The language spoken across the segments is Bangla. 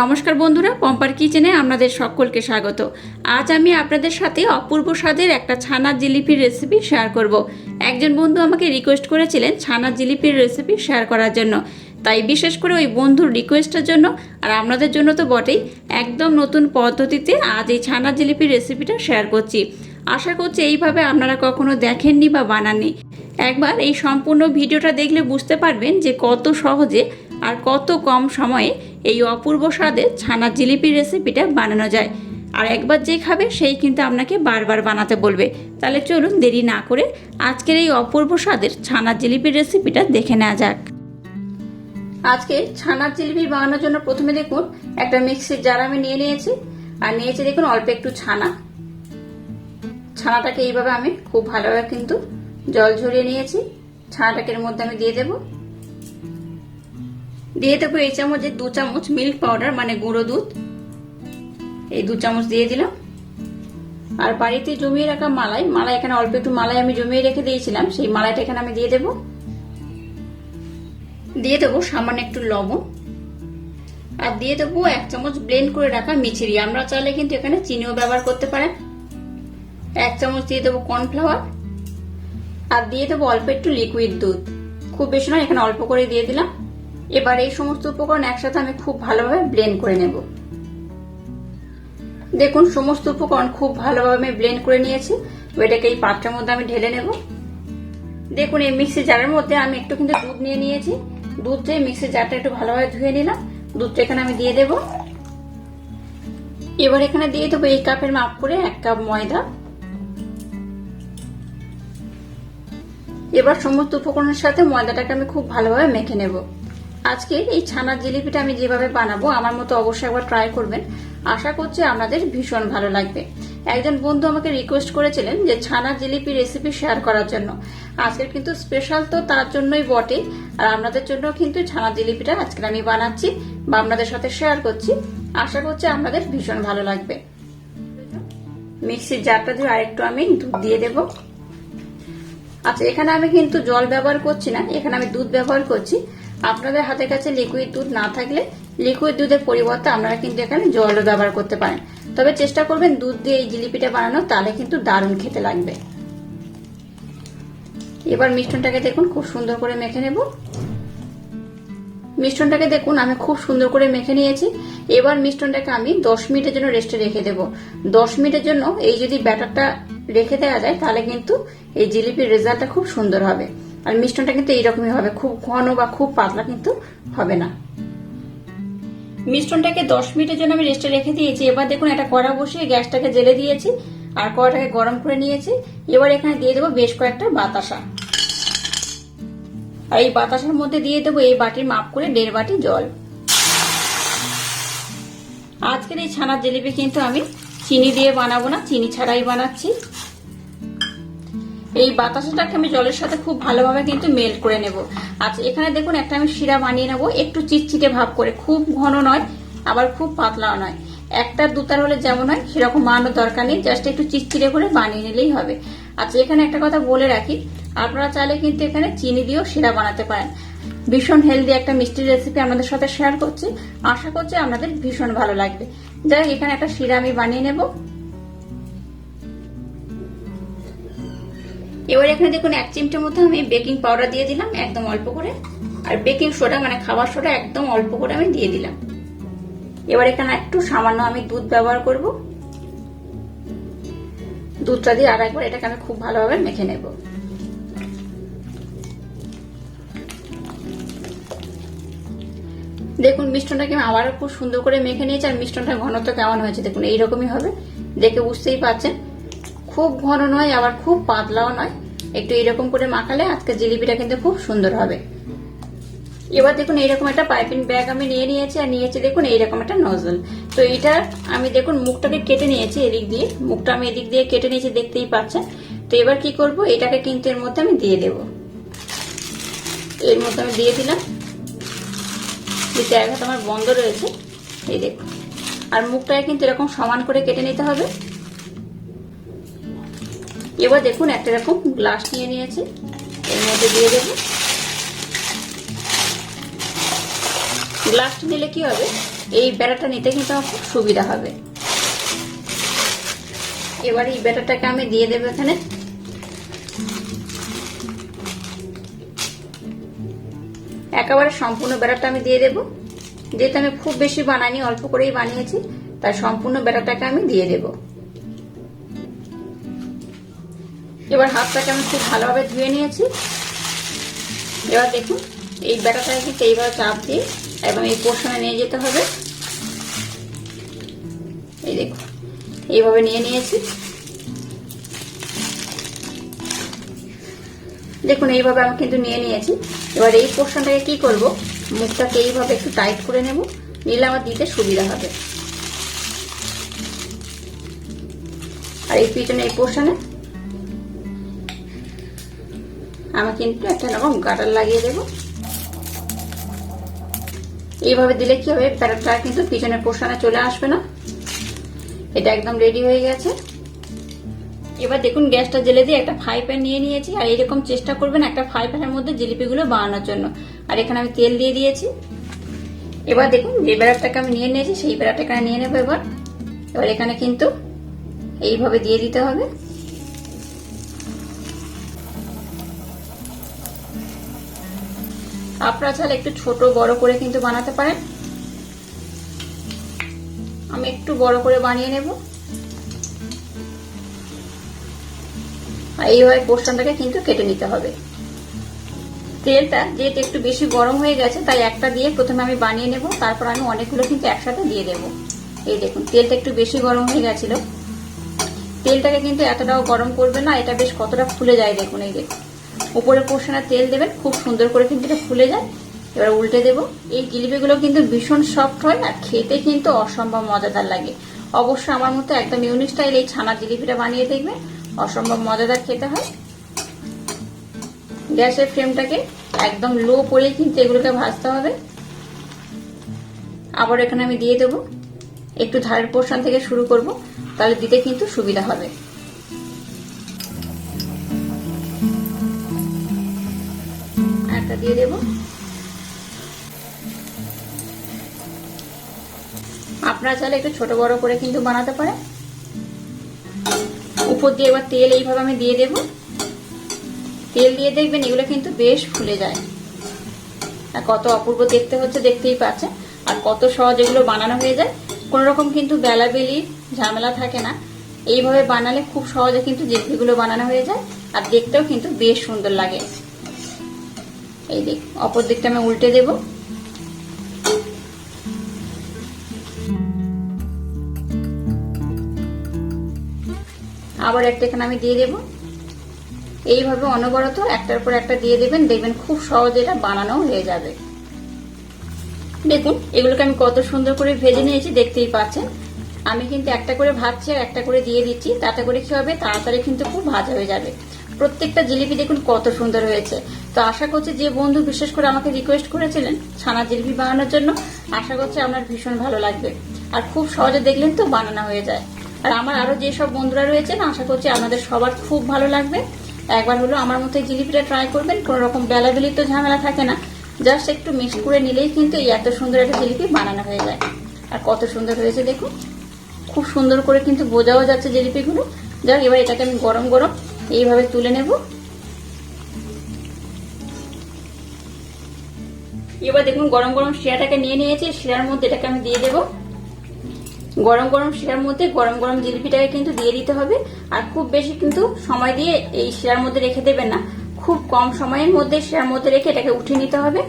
নমস্কার বন্ধুরা, পম্পার কিচেনে আপনাদের সকলকে স্বাগত। আজ আমি আপনাদের সাথে অপূর্ব স্বাদের একটা ছানার জিলিপির রেসিপি শেয়ার করব। একজন বন্ধু আমাকে রিকোয়েস্ট করেছিলেন ছানার জিলিপির রেসিপি শেয়ার করার জন্য। তাই বিশেষ করে ওই বন্ধুর রিকোয়েস্টের জন্য, আর আপনাদের জন্য তো বটেই, একদম নতুন পদ্ধতিতে আজ এই ছানার জিলিপির রেসিপিটা শেয়ার করছি। আশা করছি এইভাবে আপনারা কখনো দেখেননি বা বানাননি। একবার এই সম্পূর্ণ ভিডিওটা দেখলে বুঝতে পারবেন যে কত সহজে আর কত কম সময়ে এই অপূর্ব স্বাদের ছানার জিলিপির রেসিপিটা বানানো যায়। আর একবার যে খাবে, সেই কিন্তু আপনাকে বারবার বানাতে বলবে। তাহলে চলুন দেরি না করে আজকের এই অপূর্ব স্বাদের ছানার জিলিপির রেসিপিটা দেখে নেওয়া যাক। আজকে ছানার জিলিপি বানানোর জন্য প্রথমে দেখুন, একটা মিক্সির জার আমি নিয়ে নিয়েছি। আর নিয়েছি দেখুন, অল্প একটু ছানা। ছানাটাকে এইভাবে আমি খুব ভালোভাবে কিন্তু জল ঝরিয়ে নিয়েছি। ছানাটাকে এর মধ্যে আমি দিয়ে দেব। দিয়ে দেবো এই চামচে দু চামচ মিল্ক পাউডার মানে গুঁড়ো দুধ, এই দু চামচ দিয়ে দিলাম। আর বাড়িতে জমিয়ে রাখা মালাই মালাই এখানে অল্প একটু মালাই আমি জমিয়ে রেখে দিয়েছিলাম, সেই মালাইটা এখানে আমি দিয়ে দেব। দিয়ে দেবো সামান্য একটু লবণ। আর দিয়ে দেবো এক চামচ ব্লেন্ড করে রাখা মিছিরি। আমরা চাইলে কিন্তু এখানে চিনিও ব্যবহার করতে পারেন। এক চামচ দিয়ে দেবো কর্নফ্লাওয়ার আর দিয়ে দেবো অল্প একটু লিকুইড দুধ। খুব বেশি নয়, এখানে অল্প করে দিয়ে দিলাম। এবার এই সমস্ত উপকরণ একসাথে আমি খুব ভালোভাবে ব্লেন্ড করে নেব। দেখুন, সমস্ত উপকরণ খুব ভালোভাবে আমি ব্লেন্ড করে নিয়েছি। এটাকে এই পাত্রের মধ্যে আমি ঢেলে নেব। দেখুন, এই মিক্সি জারের মধ্যে আমি একটু কিন্তু দুধ নিয়ে নিয়েছি। দুধ দিয়ে মিক্সি জারটা একটু ভালোভাবে ধুয়ে নিলাম। দুধটা এখানে আমি দিয়ে দেব। এবার এখানে দিয়ে দেবো এই কাপের মাপ করে এক কাপ ময়দা। এবার সমস্ত উপকরণের সাথে ময়দাটাকে আমি খুব ভালোভাবে মেখে নেব। আজকে এই ছানার জিলিপিটা আমি যেভাবে বানাবো, আমার মতো অবশ্যই একবার ট্রাই করবেন। আশা করছি আপনাদের ভীষণ ভালো লাগবে। একজন বন্ধু আমাকে রিকোয়েস্ট করেছিলেন যে ছানার জিলিপি রেসিপি শেয়ার করার জন্য। আজকের কিন্তু স্পেশাল তো তার জন্যই বটে। আর আপনাদের জন্য কিন্তু ছানার জিলিপিটা আজকে আমি বানাচ্ছি বা আপনাদের সাথে শেয়ার করছি। আশা করছি আপনাদের ভীষণ ভালো লাগবে। মিক্সির জারটা দিয়ে আরেকটু আমি দুধ দিয়ে দেবো। আচ্ছা এখানে আমি কিন্তু জল ব্যবহার করছি না। এখানে আমি দুধ ব্যবহার করছি। আপনাদের হাতের কাছে লিকুইড দুধ না থাকলে লিকুইড দুধের পরিবর্তে আপনারা কিন্তু এখানে জলও ব্যবহার করতে পারেন। তবে চেষ্টা করবেন দুধ দিয়ে এই জিলিপিটা বানানো তাহলে কিন্তু দারুণ খেতে লাগবে। এবার মিষ্টনটাকে দেখুন, খুব সুন্দর করে মেখে নেব। মিষ্টনটাকে দেখুন, আমি খুব সুন্দর করে মেখে নিয়েছি। এবার মিষ্টনটাকে আমি দশ মিনিটের জন্য রেস্টে রেখে দেব। দশ মিনিটের জন্য এই যদি ব্যাটারটা রেখে দেওয়া যায়, তাহলে কিন্তু এই জিলিপির রেজাল্টটা খুব সুন্দর হবে। আর মিষ্টনটা কিন্তু এইরকমই হবে, খুব ঘন বা খুব পাতলা কিন্তু হবে না। মিষ্টনটাকে দশ মিনিটের জন্য আমি রেস্টে রেখে দিয়েছি। এবার দেখুন, একটা কড়া বসিয়ে গ্যাসটাকে জেলে দিয়েছি আর কড়াটাকে গরম করে নিয়েছি। এবার এখানে দিয়ে দেবো বেশ কয়েকটা বাতাসা। আর এই বাতাসার মধ্যে দিয়ে দেবো এই বাটির মাপ করে দেড় বাটি জল। আজকের এই ছানার জিলিপি কিন্তু আমি চিনি দিয়ে বানাবো না, চিনি ছাড়াই বানাচ্ছি। এই বাতাসাটাকে আমি জলের সাথে খুব ভালোভাবে কিন্তু মেল্ট করে নেব। আচ্ছা এখানে দেখুন, একটা আমি শিরা বানিয়ে নেব। একটু চিটচিটে ভাব করে। খুব ঘন নয়, আবার খুব পাতলাও নয়। একটা দুতার হলে যেমন হয়, সেরকম মানো দরকার নেই। জাস্ট একটু চিটচিটে করে বানিয়ে নিলেই হবে। আচ্ছা এখানে একটা কথা বলে রাখি। আপনারা চাইলে কিন্তু এখানে চিনি দিয়েও শিরা বানাতে পারেন। ভীষণ হেলদি একটা মিষ্টির রেসিপি আপনাদের সাথে শেয়ার করছি। আশা করছি আপনাদের ভীষণ ভালো লাগবে। যাই এখানে একটা শিরা আমি বানিয়ে নেব। এবার এখানে দেখুন এক চিমটের মতো আমি বেকিং পাউডার দিয়ে দিলাম, একদম অল্প করে। আর বেকিং সোডা মানে খাবার সোডা একদম অল্প করে আমি দিয়ে দিলাম। এবার এখানে একটু সামান্য আমি দুধ ব্যবহার করব। দুধটা দিয়ে আর একবার এটাকে আমি খুব ভালোভাবে মেখে নেব। দেখুন মিষ্টনটাকে আমি আবারও খুব সুন্দর করে মেখে নিয়েছি, আর মিষ্টনটার ঘনত্ব কেমন হয়েছে, দেখুন, এইরকমই হবে। দেখে বুঝতেই পারছেন খুব ঘন নয়, আবার খুব পাতলাও নয়। একটু এরকম করে মাখালে আজকে জিলিপিটা কিন্তু খুব সুন্দর হবে। এবার দেখুন এইরকম একটা পাইপিং ব্যাগ আমি নিয়ে নিয়েছি, আর নিয়েছি দেখুন এইরকম একটা নজল। তো এটা আমি দেখুন মুখটাকে কেটে নিয়েছি এদিক দিয়ে। মুখটা আমি এদিক দিয়ে কেটে নিয়েছি, দেখতেই পাচ্ছেন। তো এবার কি করব, এটাকে কিন্তু এর মধ্যে আমি দিয়ে দেব। এর মধ্যে আমি দিয়ে দিলাম। জায়গাটা আমার বন্ধ রয়েছে, এই দেখুন। আর মুখটাকে কিন্তু এরকম সমান করে কেটে নিতে হবে। এবার দেখুন, একটা এরকম গ্লাস নিয়ে নিয়েছি। এর মধ্যে দিয়ে দেবো। গ্লাসটা নিলে কি হবে? এই ব্যাটারটা নিতে কিন্তু আমার খুব সুবিধা হবে। এবার এই ব্যাটারটাকে আমি দিয়ে দেবো এখানে। একেবারে সম্পূর্ণ ব্যাটারটা আমি দিয়ে দেবো। যেহেতু আমি খুব বেশি বানাইনি, অল্প করেই বানিয়েছি, তাই সম্পূর্ণ ব্যাটারটাকে আমি দিয়ে দেব। এবার হাতটাকে আমি খুব ভালোভাবে ধুয়ে নিয়েছি। এবার দেখুন, এই ব্যাটারটাকে কিন্তু এইভাবে চাপ দিয়ে এবং এই পোর্শনে নিয়ে যেতে হবে। এই দেখুন, এইভাবে নিয়ে নিয়েছি। দেখুন, এইভাবে আমি কিন্তু নিয়ে নিয়েছি। এবার এই পোর্শনটাকে কি করব? মুখটাকে এইভাবে একটু টাইট করে নেব, নিলে আমার দিতে সুবিধা হবে। আর এই পিছনে এই পোর্শনে আমি কিন্তু একটা রকম গাটার লাগিয়ে দেব। এইভাবে দিলে কি হবে? প্যারাটা কিন্তু পিছনে পোর্শনে চলে আসবে না। এটা একদম রেডি হয়ে গেছে। এবার দেখুন, গ্যাসটা জেলে দিয়ে একটা ফ্রাই প্যান নিয়ে নিয়েছি। আর এরকম চেষ্টা করবেন একটা ফ্রাই প্যানের মধ্যে জিলিপিগুলো বানানোর জন্য। আর এখানে আমি তেল দিয়ে দিয়েছি। এবার দেখুন, যে বেড়াটাকে আমি নিয়ে নিয়েছি, সেই বেড়াটা এখানে নিয়ে নেব এবার। এবার এখানে কিন্তু এইভাবে দিয়ে দিতে হবে। আপনারা চাইলে একটু ছোট বড় করে কিন্তু বানাতে পারেন। আমি একটু বড় করে বানিয়ে নেব। আর এইভাবে পোর্শনটাকে কিন্তু কেটে নিতে হবে। তেলটা যেহেতু একটু বেশি গরম হয়ে গেছে, তাই একটা দিয়ে প্রথমে আমি বানিয়ে নেব, তারপর আমি অনেকগুলো কিন্তু একসাথে দিয়ে দেব। এই দেখুন, তেলটা একটু বেশি গরম হয়ে গেছিল। তেলটাকে কিন্তু এতটাও গরম করবে না, এটা বেশ কতটা ফুলে যায় দেখুন, এই দেখুন। উপরে পোর্শনে তেল দেবেন, খুব সুন্দর করে কিন্তু এটা ফুলে যায়। এবার উল্টে দেব। এই জিলিপিগুলো কিন্তু ভীষণ সফট হয় আর খেতে কিন্তু অসম্ভব মজাদার লাগে। অবশ্য আমার মতো একদম ইউনিক স্টাইল এই ছানা জিলিপিটা বানিয়ে দেখবে অসম্ভব মজাদার খেতে হয়। গ্যাসের ফ্লেমটাকে একদম লো করে কিন্তু এগুলোকে ভাজতে হবে। আবার এখানে আমি দিয়ে দেবো। একটু ধারের পোর্শন থেকে শুরু করব, তাহলে দিতে কিন্তু সুবিধা হবে। দিয়ে দেব। আপনারা চাইলে একটু ছোট বড় করে কিন্তু বানাতে পারেন। উপর দিয়ে এবার তেল এইভাবে আমি দিয়ে দেব। তেল দিয়ে দেখবেন এগুলো কিন্তু বেশ ফুলে যায়। আর কত অপূর্ব দেখতে হচ্ছে, দেখতেই পাচ্ছেন। আর কত সহজ এগুলো বানানো হয়ে যায়। কোন রকম কিন্তু বেলাবেলি, ঝামেলা থাকে না। এইভাবে বানালে খুব সহজে কিন্তু জিলিপিগুলো বানানো হয়ে যায়, আর দেখতেও কিন্তু বেশ সুন্দর লাগে। এই দিক অপর দিকটা আমি উল্টে দেবো। আবার একটা এখানে আমি দিয়ে দেব। এইভাবে অনবরত একটার পর একটা দিয়ে দেবেন, দেখবেন খুব সহজে এটা বানানো হয়ে যাবে। দেখুন, এগুলোকে আমি কত সুন্দর করে ভেজে নিয়েছি, দেখতেই পাচ্ছেন। আমি কিন্তু একটা করে ভাজছি আর একটা করে দিয়ে দিচ্ছি, তাতে করে কি হবে? তাড়াতাড়ি কিন্তু খুব ভাজা হয়ে যাবে। প্রত্যেকটা জিলিপি দেখুন কত সুন্দর হয়েছে। তো আশা করছি যে বন্ধু বিশেষ করে আমাকে রিকোয়েস্ট করেছিলেন ছানা জিলিপি বানানোর জন্য, আশা করছি আপনার ভীষণ ভালো লাগবে। আর খুব সহজে দেখলেন তো বানানো হয়ে যায়। আর আমার আরও যেসব বন্ধুরা রয়েছেন, আশা করছি আপনাদের সবার খুব ভালো লাগবে। একবার হলো আমার মতো জিলিপিটা ট্রাই করবেন, কোন রকম বেলাবেলি তো ঝামেলা থাকে না। জাস্ট একটু মিক্স করে নিলেই কিন্তু এই এত সুন্দর একটা জিলিপি বানানো হয়ে যায়। আর কত সুন্দর হয়েছে দেখুন। খুব সুন্দর করে কিন্তু বোঝাও যাচ্ছে জিলিপিগুলো। যাক, এবার এটাকে আমি গরম গরম এইভাবে তুলে নেব। এবার দেখুন গরম গরম শিরাটাকে নিয়ে নিয়েছি, শিরার মধ্যে এটাকে আমি দিয়ে দেবো। গরম গরম শিরার মধ্যে গরম গরম জিলিপিটাকে কিন্তু দিয়ে দিতে হবে। আর খুব বেশি কিন্তু সময় দিয়ে এই শিরার মধ্যে রেখে দেবেন না। খুব কম সময়ের মধ্যে শিরার মধ্যে রেখে এটাকে উঠিয়ে নিতে হবে।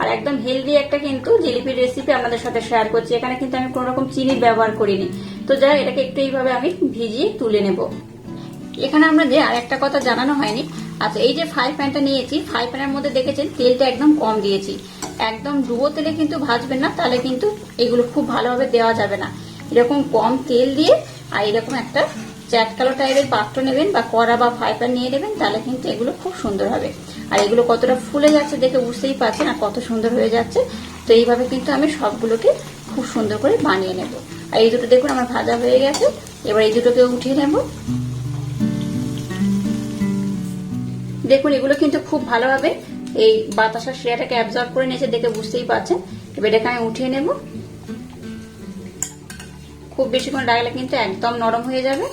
আর একদম হেলদি একটা কিন্তু জিলিপির রেসিপি আপনাদের সাথে শেয়ার করছি। এখানে কিন্তু আমি কোনো রকম চিনি ব্যবহার করিনি। তো যাই এটাকে একটু এইভাবে আমি ভিজিয়ে তুলে নেব। এখানে আমরা যে আর একটা কথা জানানো হয়নি আচ্ছা এই যে ফ্রাই প্যানটা নিয়েছি ফ্রাই প্যানের মধ্যে দেখেছেন তেলটা একদম কম দিয়েছি। একদম ডুবো তেলে কিন্তু ভাজবেন না, তাহলে কিন্তু এগুলো খুব ভালোভাবে দেওয়া যাবে না। এরকম কম তেল দিয়ে, আর এরকম একটা চ্যাটকালো টাইপের পাত্র নেবেন বা কড়া বা ফ্রাই প্যান নিয়ে নেবেন, তাহলে কিন্তু এগুলো খুব সুন্দর হবে। আর এগুলো কতটা ফুলে যাচ্ছে দেখে বুঝতেই পারছেন আর কত সুন্দর হয়ে যাচ্ছে। তো এইভাবে কিন্তু আমি সবগুলোকে খুব সুন্দর করে বানিয়ে নেব। আর এই দুটো দেখুন আমার ভাজা হয়ে গেছে, এবার এই দুটোকে উঠিয়ে নেব। দেখুন, এগুলো কিন্তু খুব ভালোভাবে এই বাতাসা শিরাটাকে অ্যাবজর্ব করে নিয়েছে দেখে বুঝতেই পারছেন। এবার এটাকে আমি উঠিয়ে নেব। খুব বেশিক্ষণ রাখলে কিন্তু একদম নরম হয়ে যাবে।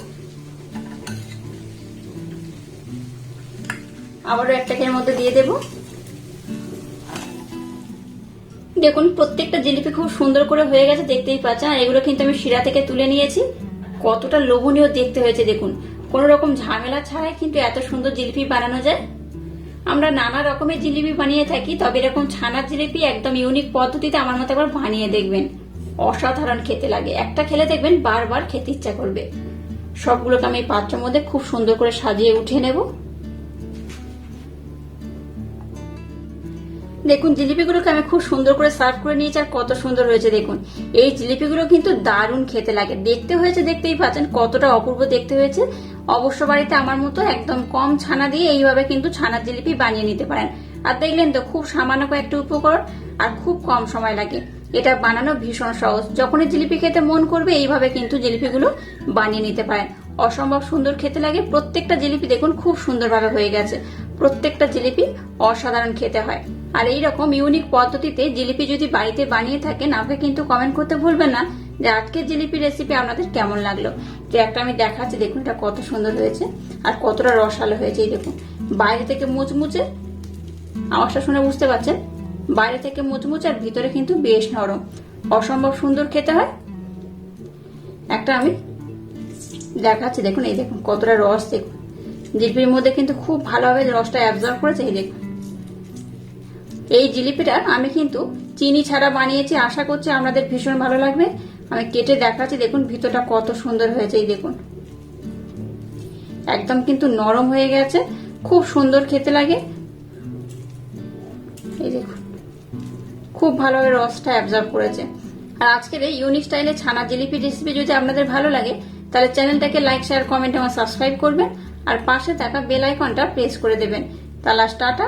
আবারও এক প্যাকের মধ্যে দিয়ে দেব। দেখুন, প্রত্যেকটা জিলিপি খুব সুন্দর করে হয়ে গেছে, দেখতেই পাচ্ছেন। আর এগুলো কিন্তু আমি শিরা থেকে তুলে নিয়েছি। কতটা লোভনীয় দেখতে হয়েছে, দেখুন। কোনো রকম ঝামেলা ছাড়াই কিন্তু এত সুন্দর জিলিপি বানানো যায়। আমরা নানা রকমের জিলিপি বানিয়ে থাকি, তবে এরকম ছানার জিলিপি একদম ইউনিক পদ্ধতিতে আমার মতো একবার বানিয়ে দেখবেন। অসাধারণ খেতে লাগে। একটা খেলে দেখবেন বারবার খেতে ইচ্ছা করবে। সবগুলোকে আমি পাত্রের মধ্যে খুব সুন্দর করে সাজিয়ে উঠিয়ে নেব। দেখুন, জিলিপিগুলোকে আমি খুব সুন্দর করে সার্ভ করে নিয়েছি আর কত সুন্দর হয়েছে, দেখুন। এই জিলিপিগুলো কিন্তু দারুণ খেতে লাগে। দেখতে হয়েছে, দেখতেই পাচ্ছেন, কতটা অপূর্ব দেখতে হয়েছে। অবশ্য বাড়িতে আমার মতো একদম কম ছানা দিয়ে এইভাবে কিন্তু ছানার জিলিপি বানিয়ে নিতে পারেন। আর দেখলেন তো, খুব সামান্য কয়েকটা উপকরণ আর খুব কম সময় লাগে। এটা বানানো ভীষণ সহজ। যখনই জিলিপি খেতে মন করবে, এইভাবে কিন্তু জিলিপিগুলো বানিয়ে নিতে পারেন। অসম্ভব সুন্দর খেতে লাগে। প্রত্যেকটা জিলিপি দেখুন, খুব সুন্দরভাবে হয়ে গেছে। প্রত্যেকটা জিলিপি অসাধারণ খেতে হয়। আর এই রকম ইউনিক পদ্ধতিতে জিলিপি যদি বাড়িতে বানিয়ে থাকেন, আমাকে কিন্তু কমেন্ট করতে ভুলবেন না। যে আজকের জিলিপি রেসিপি আপনাদের কেমন লাগল? যে একটা আমি দেখাচ্ছি, দেখুন এটা কত সুন্দর হয়েছে। আর কতটা রসালো হয়েছে, এই দেখুন। বাইরে থেকে মুচমুচে আওয়াজটা শুনে বুঝতে পারছেন? বাইরে থেকে মুচমুচে আর ভিতরে কিন্তু বেশ নরম। অসম্ভব সুন্দর খেতে হয়। একটা আমি দেখাচ্ছি, দেখুন, এই দেখুন, কতটা রস, দেখুন। জিলিপির মধ্যে কিন্তু খুব ভালোভাবে রসটা অ্যাবজর্ব করেছে, এই দেখুন। এই জিলিপিটা আমি কিন্তু চিনি ছাড়া বানিয়েছি। আশা করছি আপনাদের ভীষণ ভালো লাগবে। আমি কেটে দেখাচ্ছি, দেখুন ভিতরটা কত সুন্দর হয়েছে, এই দেখুন। একদম কিন্তু নরম হয়ে গেছে, খুব সুন্দর খেতে লাগে। এই দেখুন, খুব ভালোভাবে রসটা অ্যাবজর্ব করেছে। আর আজকের এই ইউনিক স্টাইলে ছানা জিলিপি রেসিপি যদি আপনাদের ভালো লাগে, তাহলে চ্যানেলটাকে লাইক শেয়ার কমেন্ট এবং সাবস্ক্রাইব করবেন। আর পাশে থাকা বেল আইকনটা প্রেস করে দেবেন। তাহলে টাটা।